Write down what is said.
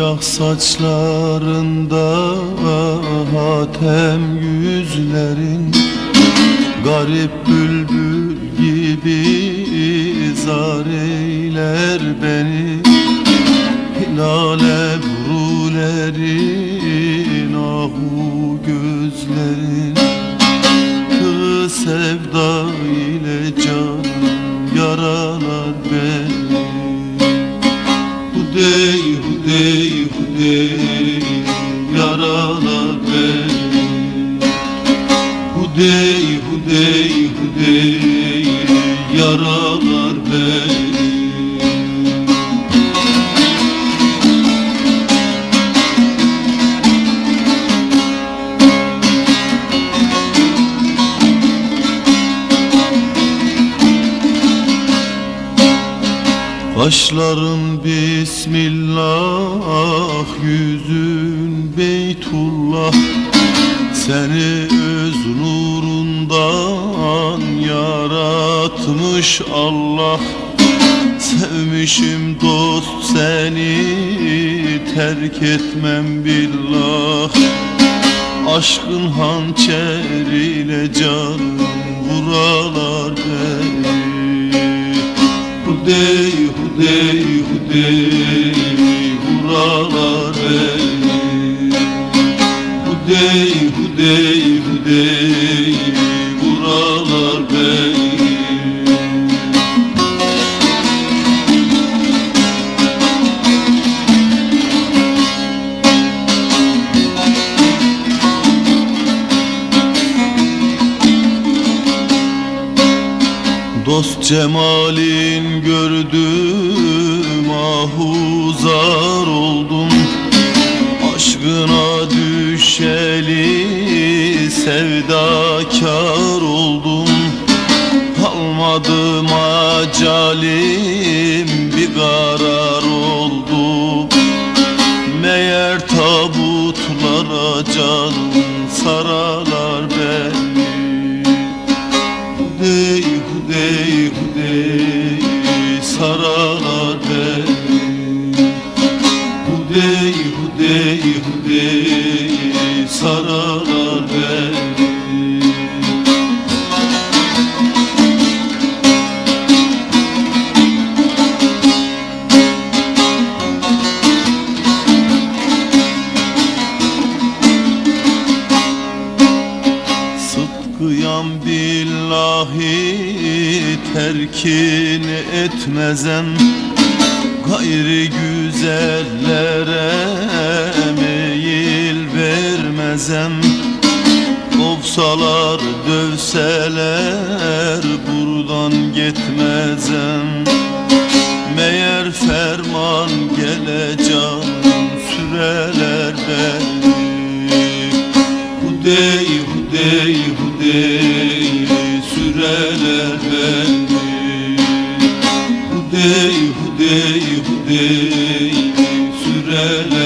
Siyah saçlarında hatem yüzlerin Garip bülbül gibi zar eyler beni Hilal ebrulerin ahu gözlerin Tığ sevda ile can yaralar beni Hudey, hudey, hudey Yaralar beni Hudey, hudey, hudey Kaşların Bismillah Yüzün Beytullah. Seni öz nurundan yaratmış Allah. Sevmişim dost seni terk etmem billah. Aşkın hançeriyle can vuralar beni Hudey, hudey, hudey Dost cemalin gördüm ahuzar oldum. Aşkına düşeli sevdakar oldum. Kalmadı macalim bir karar oldu. Meğer tabutlara can saralar sarar terkin etmezem Gayri güzellere meyil vermezem. Kovsalar dövseler buradan gitmezem. Meğer ferman gelecek süreler beni Hudey, hudey, hudey Süreler hudey hudey hudey Süreler